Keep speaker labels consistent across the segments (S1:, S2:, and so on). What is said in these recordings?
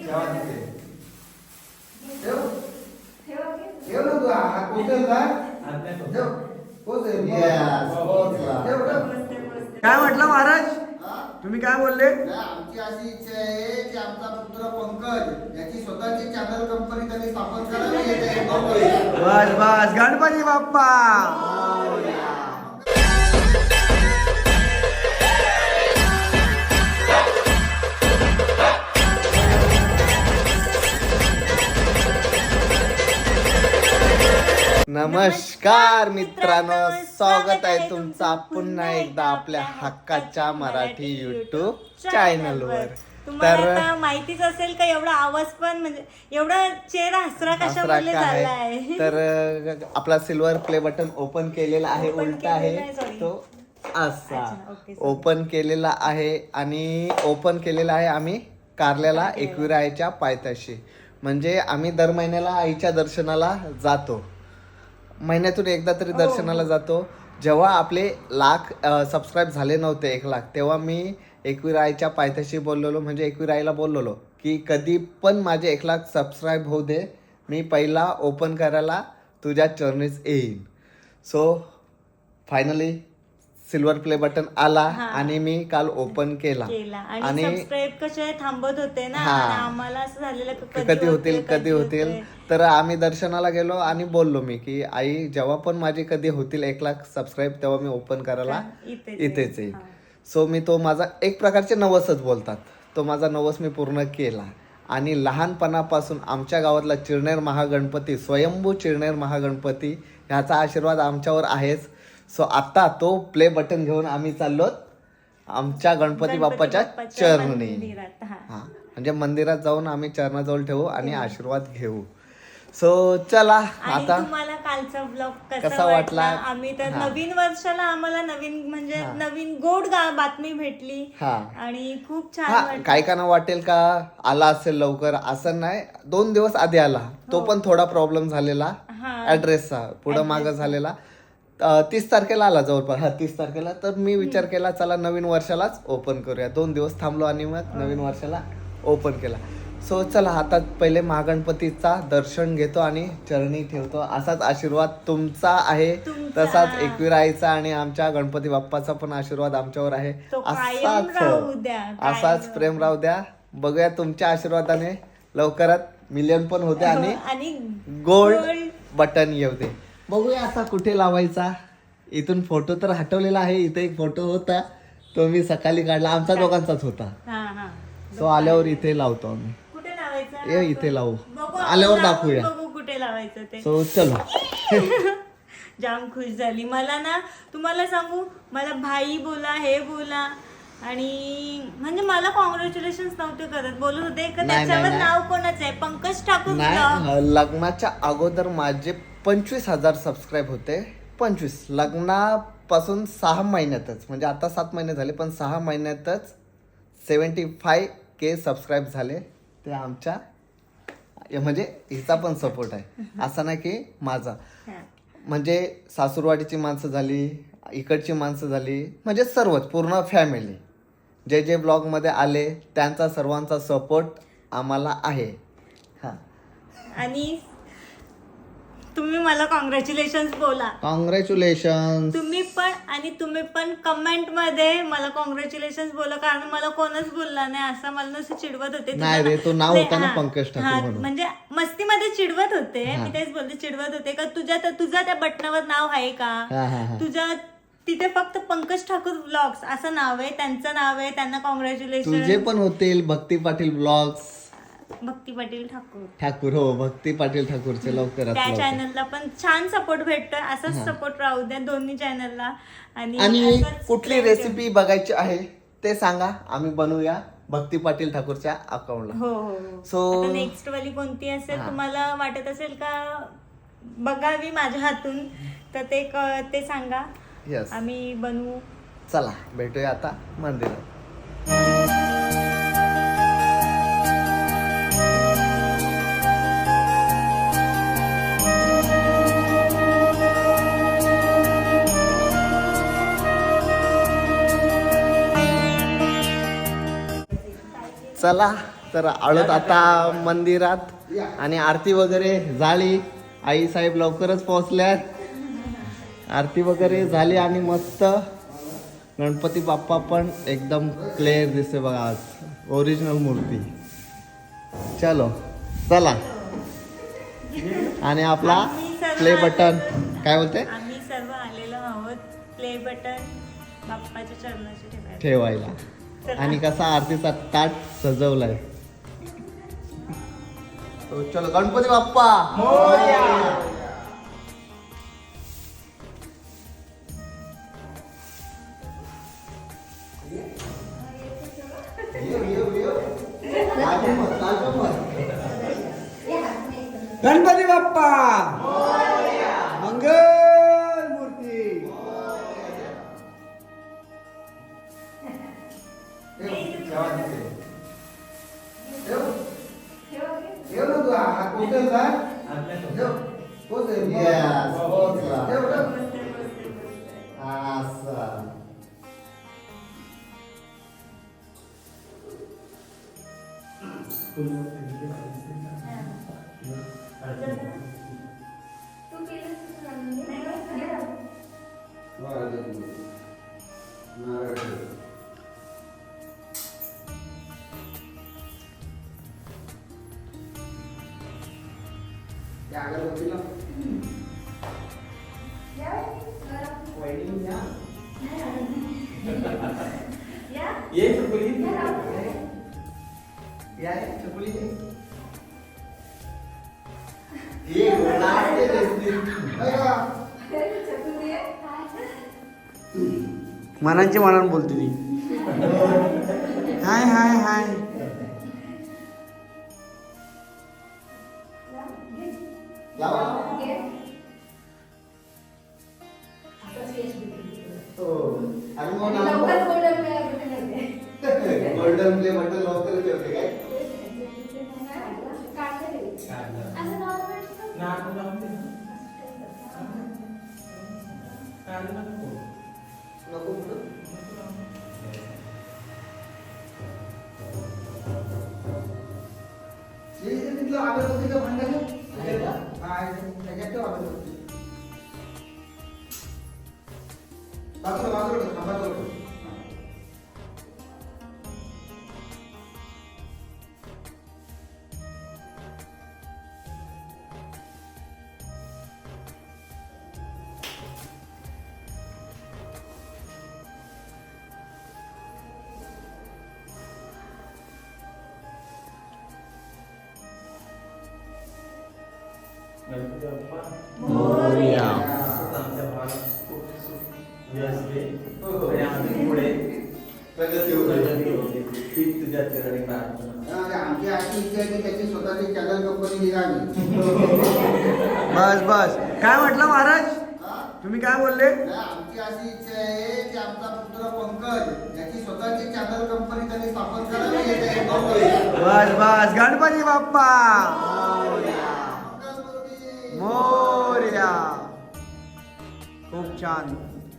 S1: ठेवा तिथे. ठेव. ठेव ना तू, हा पोचेल का? ठेव. पोचेल. Yes, पोचला. ठेव, ठेव. काय म्हटलं महाराज तुम्ही काय बोलले
S2: आमची अशी इच्छा आहे की आमचा पुत्र पंकज याची स्वतःची चॅनल कंपनी त्यांनी स्थापन करावी.
S1: बस बस गणपती बाप्पा नमस्कार मित्रांनो स्वागत आहे तुमचा पुन्हा एकदा आपल्या हक्काच्या मराठी युट्यूब चॅनलवर तर
S3: माहितीच असेल का एवढा आवाज पण म्हणजे एवढा चेहरा हसरा कशामुळे झाला
S1: आहे?
S3: आहे?
S1: तर अ, आपला सिल्वर प्ले बटन ओपन केलेला आहे उलटा आहे
S3: केलेला आहे, sorry.
S1: तो असा.
S3: अच्छा, okay, sorry.
S1: ओपन केलेला आहे आणि ओपन केलेला आहे आम्ही कारल्याला एकविरा आईच्या पायथ्याशी. म्हणजे आम्ही दर महिन्याला आईच्या दर्शनाला जातो. महिन्यातून एकदा तरी दर्शनाला जातो. जेव्हा आपले लाख सबस्क्राईब झाले नव्हते एक लाख तेव्हा मी एकवीर आईच्या पायथ्याशी बोललेलो म्हणजे एकवीर आईला बोललेलो की कधी पण माझे एक लाख सबस्क्राईब होऊ दे मी पहिला ओपन करायला तुझ्या चरणीच येईन. So finally silver play button आला. आणि मी काल ओपन केला.
S3: केला. आणि सबस्क्राईब कसे थांबत होते ना.
S1: हा.
S3: आणि आम्हाला असं झालेलं की
S1: कधी होतील
S3: होते,
S1: कधी होतील? तर आम्ही दर्शनाला गेलो आणि बोललो मी की आई जेव्हा पण माझे कधी होतील एक लाख सबस्क्राईब तेव्हा मी ओपन करायला
S3: इथेच आहे.
S1: इथेच येईल. सो मी तो माझा एक प्रकारचे नवसच बोलतात. तो माझा नवस मी पूर्ण केला. आणि लहानपणापासून आमच्या गावातला चिरनेर महागणपती स्वयंभू चिरनेर महागणपती ह्याचा आशीर्वाद आमच्यावर आहेच. सो आता तो प्ले बटन घेऊन आम्ही चाललो आमच्या गणपती बाप्पाच्या चरणी.
S3: हा.
S1: हा म्हणजे मंदिरात जाऊन आम्ही चरणाजवळ ठेवू आणि आशीर्वाद घेऊ. सो चला आता
S3: तुम्हाला कालचा ब्लॉग
S1: कसा
S3: कसा
S1: वाटला?
S3: आम्ही तर
S1: हा.
S3: नवीन वर्षाला आम्हाला नवीन म्हणजे
S1: हा.
S3: नवीन गोड बातमी भेटली.
S1: हा.
S3: आणि खूप छान
S1: हा काही काना वाटेल का? आला असेल लवकर. असं नाही. दोन दिवस आधी आला. तो पण थोडा प्रॉब्लेम झालेला.
S3: हो. हा.
S1: ऍड्रेसचा पुढं मागं झालेला. तीस तारखेला आला जवळपास. हा तीस तारखेला. तर मी विचार केला चला नवीन वर्षालाच ओपन करूया. दोन दिवस थांबलो आणि मग नवीन वर्षाला ओपन केला. सो चला आता पहिले महागणपतीचा दर्शन घेतो आणि चरणी ठेवतो. असाच आशीर्वाद तुमचा आहे. तसाच एकविराईचा आणि आमच्या गणपती बाप्पाचा पण आशीर्वाद आमच्यावर आहे.
S3: द्या, कायम
S1: असाच प्रेम राहू द्या. बघूया तुमच्या आशीर्वादाने लवकरात मिलियन पण होते आणि
S3: आणि
S1: गोल्ड बटन येऊ दे. बघूया आता कुठे लावायचा. इथून फोटो तर हटवलेला आहे इथे एक फोटो होता तो मी सकाळी काढला. आमचा दोघांचाच होता.
S3: हा हा.
S1: सो आल्यावर इथे लावतो आम्ही.
S3: कुठे लावायचं?
S1: ये इथे लावू. आल्यावर दाखवूया.
S3: कुठे लावायचं ते.
S1: सो चलो.
S3: जाम खुश झाली. मला ना तुम्हाला सांगू मला भाई बोला हे बोला. आणि म्हणजे मला कॉंग्रॅच्युलेशन नव्हते करत. बोलत होते का
S1: नाही,
S3: त्याच्यावर
S1: नाही.
S3: नाव कोणाचं आहे? पंकज ठाकूर vlog.
S1: नाही लग्नाच्या अगोदर माझे पंचवीस हजार सबस्क्राईब होते. पंचवीस. लग्नापासून सहा महिन्यातच. म्हणजे आता सात महिने झाले पण सहा महिन्यातच सेवन्टी फाय के सबस्क्राईब झाले. ते आमच्या म्हणजे हिचा पण सपोर्ट आहे. असं नाही की माझा.
S3: हा.
S1: म्हणजे सासूरवाडीची माणसं झाली इकडची माणसं झाली म्हणजे सर्वच पूर्ण फॅमिली जे जे ब्लॉगमध्ये आले त्यांचा सर्वांचा सपोर्ट आम्हाला आहे. हां.
S3: आणि तुम्ही मला कॉंग्रॅच्युलेशन बोला.
S1: कॉंग्रॅच्युलेशन
S3: तुम्ही पण आणि तुम्ही पण कमेंटमध्ये मला कॉंग्रॅच्युलेशन बोला कारण मला कोणच बोलला नाही असं मला नुसतं चिडवत होते.
S1: नाही रे, तो नाव
S3: नाही,
S1: होता ना पंकज ठाकूर म्हणून.
S3: म्हणजे मस्तीमध्ये चिडवत होते. मी तेच बोलते चिडवत होते. का तुझ्या तुझ्या त्या बटनावर नाव आहे का?
S1: हा हा हा.
S3: तुझ्या तिथे फक्त पंकज ठाकूर ब्लॉग्स असं नाव आहे त्यांचं नाव आहे त्यांना
S1: तुझे
S3: कॉंग्रॅच्युलेशन
S1: पण होतील भक्ती पाटील ब्लॉग्स
S3: भक्ती पाटील ठाकूर.
S1: ठाकूर हो भक्ती पाटील ठाकूरचे लवकरात
S3: त्या
S1: लवकर.
S3: चॅनलला पण छान सपोर्ट भेटतोय. असाच सपोर्ट राहू द्या दोन्ही चॅनलला आणि
S1: आणि
S3: असंच
S1: कुठली रेसिपी बघायची आहे ते सांगा. आम्ही बनवूया भक्ती पाटील ठाकूरच्या अकाउंटला
S3: हो हो हो.
S1: So-
S3: आता नेक्स्ट वाली कोणती असेल
S1: हा.
S3: तुम्हाला वाटत असेल का? बघावी माझ्या हातून. तर ते क- ते सांगा.
S1: यस
S3: आम्ही बनवू.
S1: चला भेटूया आता मंदिरात. चला तर आळत आता मंदिरात. आणि आरती वगैरे झाली. आई साहेब लवकरच पोहोचल्यात. आरती वगैरे झाली आणि मस्त गणपती बाप्पा पण एकदम क्लिअर दिसते बघा आज. ओरिजिनल मूर्ती. चलो चला. आणि आपला प्ले बटन काय बोलते?
S3: आम्ही सर्व आलेलो आहोत प्ले बटन बाप्पाच्या चरणाचे ठेवायला.
S1: आणि कसा आरतीचा ताट सजवलाय. तो चलो गणपती बाप्पा.
S4: गणपती बाप्पा!
S2: नारळ ठेव. नारळ ठेव. त्या अगरबत्तीला वहिनी या.
S4: ये चकुली
S1: या, या, चकुली ये. ये?
S4: मनांची मनान बोलते ती. हाय हाय हाय.
S1: हो. गोल्डन प्ले बटन लवकर ठेवते काय?
S2: हे जे तिथलं अगरबत्तीचं भांडं आहे. आहे का?
S1: प्रगती होते.
S2: आमची अशी इच्छा आहे की त्याची स्वतःची चॅनल कंपनी निघावी
S4: बस बस. काय म्हटलं महाराज? तुम्ही काय बोलले?
S2: आमची अशी इच्छा आहे की आमचा पुत्र पंकज याची स्वतःची चॅनल कंपनी त्यांनी स्थापन करावी आहे
S4: बस बस. गणपती बाप्पा. मोर्या. खूप छान.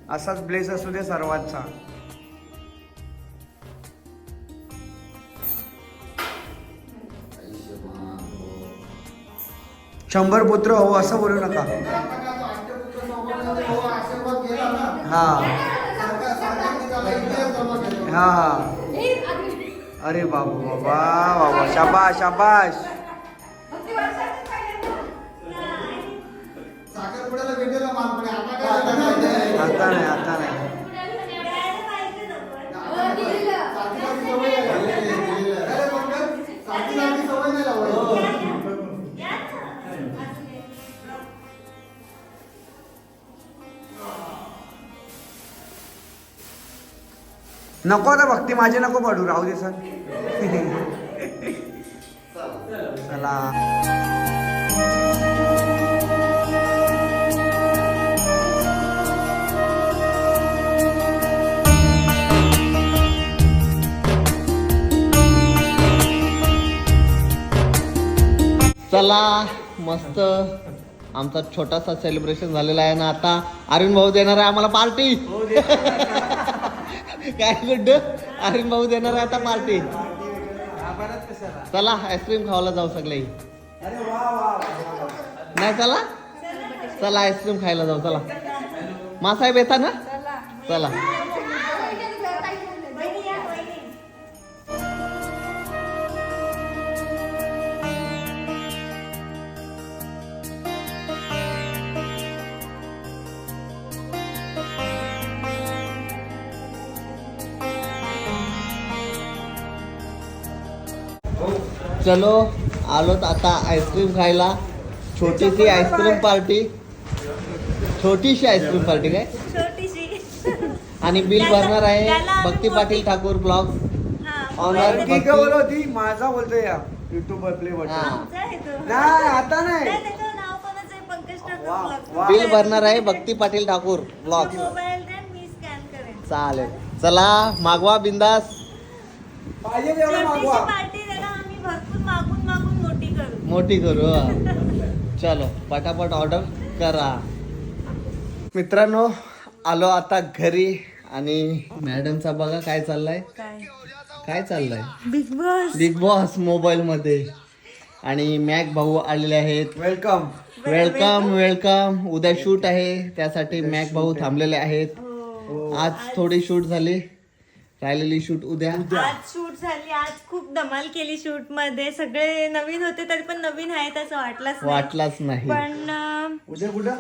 S4: असाच ब्लेस असू दे सर्वांचा. शंभर पुत्र हो असं बोलू नका. हा. हा हा. अरे बाबू बाबा बाबा. शाबाश शाबाश
S2: आता
S4: नाही आता नाही. नको आता भक्ती माझे नको पडू राहू दे सर. चला.
S1: चला मस्त. आमचा छोटासा सेलिब्रेशन झालेला आहे ना आता. अरविंद भाऊ देणार आहे आम्हाला पार्टी काय गुड्ड? अरविंद भाऊ देणार आहे आता पार्टी चला आईस्क्रीम खावायला जाऊ सगळे. नाही चला. चला आईस्क्रीम खायला जाऊ चला. मासाहेब येता ना? चला. चलो आलोत आता आईस्क्रीम खायला. छोटीशी आईस्क्रीम पार्टी छोटीशी आईस्क्रीम पार्टी काय?
S3: छोटीशी.
S1: आणि बिल भरणार आहे भक्ती पाटील ठाकूर ब्लॉग
S3: हा,
S1: Honor
S3: मोबाईल-
S4: ती का बोलवती माझा बोलतोय या. युट्यूबवर प्ले
S1: हा.
S4: नाही आता नाही.
S1: बिल भरणार आहे भक्ती पाटील ठाकूर ब्लॉग चालेल. चला मागवा बिंदास.
S4: पाहिजे तेवढं
S3: छोटीशी
S4: मागवा
S3: पार्टी त्याला आम्ही भरपूर मागून मागून मोठी करू.
S1: चलो पटापट ऑर्डर करा. मित्रांनो आलो आता घरी आणि मॅडमचा बघा काय चाललंय.
S3: काय?
S1: काय चाललंय?
S3: Bigg Boss
S1: Bigg Boss mobile मध्ये. आणि मॅक भाऊ आलेले आहेत.
S4: वेलकम
S1: वेलकम वेलकम उद्या शूट आहे. त्यासाठी मॅक भाऊ थांबलेले आहेत.
S3: हो.
S1: आज थोडी शूट झाली. राहिलेली शूट उद्या.
S3: झाली. आज खूप धमाल केली शूटमध्ये. सगळे नवीन होते तरी पण नवीन आहेत असं वाटलंच नाही.
S1: वाटलाच नाही.
S3: पण अं,
S4: उद्या कुठं?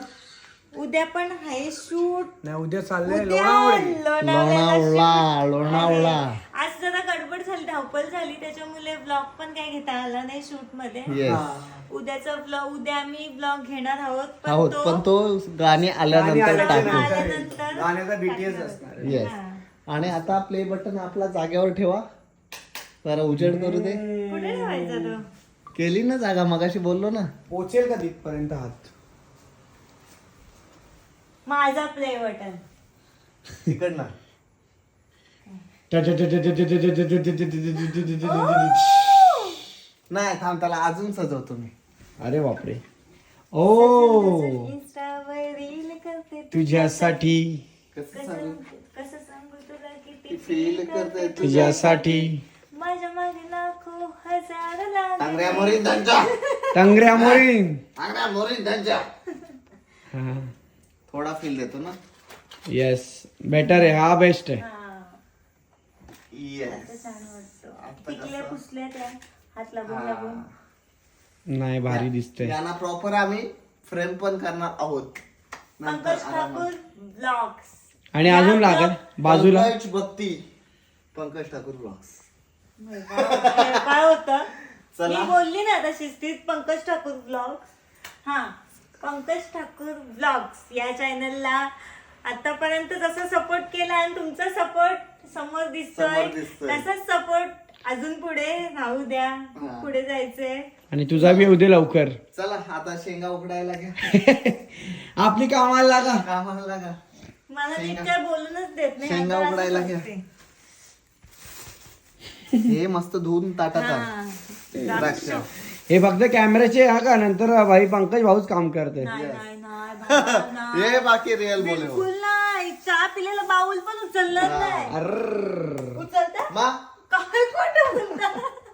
S3: उद्या पण आहे शूट
S4: नाही उद्या चाललंय
S3: उद्या
S4: लोणावळे.
S3: लोणावळ्याला
S1: लोणावळा
S3: shoot.
S1: लोणावळा.
S3: आहे. आज जरा गडबड झाली धावपळ झाली. त्याच्यामुळे ब्लॉग पण काय घेता आला नाही शूटमध्ये.
S1: येस
S3: उद्याचा ब्लॉग उद्या आम्ही ब्लॉग घेणार आहोत
S1: आहोत पण तो गाणी
S4: गाणी
S1: आल्यानंतर टाकू.
S4: गाण्याचा बीटीएस असणार आहे.
S1: येस आणि आता प्ले बटन आपला जागेवर ठेवा. जरा उजेड करू दे.
S3: कुठे ठेवायचा तो?
S1: केली ना जागा मगाशी बोललो ना.
S4: पोचेल का तिथपर्यंत हात?
S3: माझा प्ले बटन
S1: तिकडनं नाही थांब त्याला अजून सजवतो मी.
S4: अरे बापरे. ओ!
S3: इंस्टावर रील करते
S4: तुझ्यासाठी.
S1: कसं सांगू?
S3: कसं सांगू तुला किती
S1: फील करते
S4: तुझ्यासाठी.
S3: हजार लागले.
S1: तांगड्या मोरी धंजा.
S4: टंगऱ्या मोरी
S1: तांगड्या मोरी धंजा थोडा फील देतो ना.
S4: येस बेटर आहे. हा बेस्ट आहे.
S3: हा,
S1: येस
S3: छान वाटतं. टिकल्या पुसल्या त्या. हात लागून लागून.
S4: नाही भारी दिसतंय.
S1: यांना प्रॉपर आम्ही फ्रेम पण करणार आहोत. नंतर
S3: पंकज ठाकूर ब्लॉग्स
S4: आणि अजून लागल? बाजूला?
S1: पंकज भक्ती पंकज ठाकूर ब्लॉग्स
S3: काय होतं?
S1: चला.
S3: मी बोलली ना आता शिस्तीत पंकज ठाकूर ब्लॉग्स हा पंकज ठाकूर ब्लॉग्स या चॅनलला आतापर्यंत जसा सपोर्ट केला आणि तुमचा सपोर्ट समोर दिसतोय
S1: समोर दिसतोय.
S3: तसाच सपोर्ट अजून पुढे राहू द्या
S1: हा.
S3: पुढे जायचंय.
S4: आणि तुझा बी उद्या लवकर.
S1: चला आता शेंगा उकडायला घ्या.
S4: आपली कामाला लागा.
S1: कामाला लागा.
S3: मला नीट
S1: शेंगा-
S3: काय बोलूनच देत नाही
S1: शेंगा
S3: आता
S1: उकडायला घ्या. हे मस्त धुवून ताटात.
S3: हा.
S1: द्राक्ष
S4: हे फक्त कॅमेऱ्याचे हा का? नंतर भाई पंकज भाऊच काम करते.
S3: नाही नाही नाही बाबा, नाही.
S1: हे बाकी रिअल बोले हो.
S3: बिलकुल नाही. चहा पिलेला बाऊल पण उचलणार नाही.
S4: अर्र
S3: उचलता?
S1: मा.
S3: काय खोटं बोलता?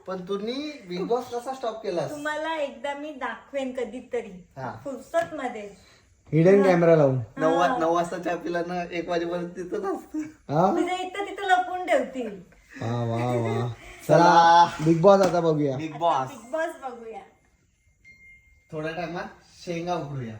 S1: पण तुम्ही बिग बॉस कसा स्टॉप केलास?
S3: तुम्हाला एकदा मी दाखवेन कधीतरी.
S1: हा.
S3: फुरसत मध्ये
S4: हिडन कॅमेरा लावून.
S1: नऊ वा- नऊ वाजता चहा पिला ना एक वाजेपर्यंत तिथंच असतं.
S4: हा?
S3: इथं तिथं लपून ठेवतील.
S4: वा वा वा. चला. बिग बॉस आता बघूया.
S1: बिग बॉस
S3: बिग बॉस बघूया.
S1: थोड्या टायमात शेंगा उकळूया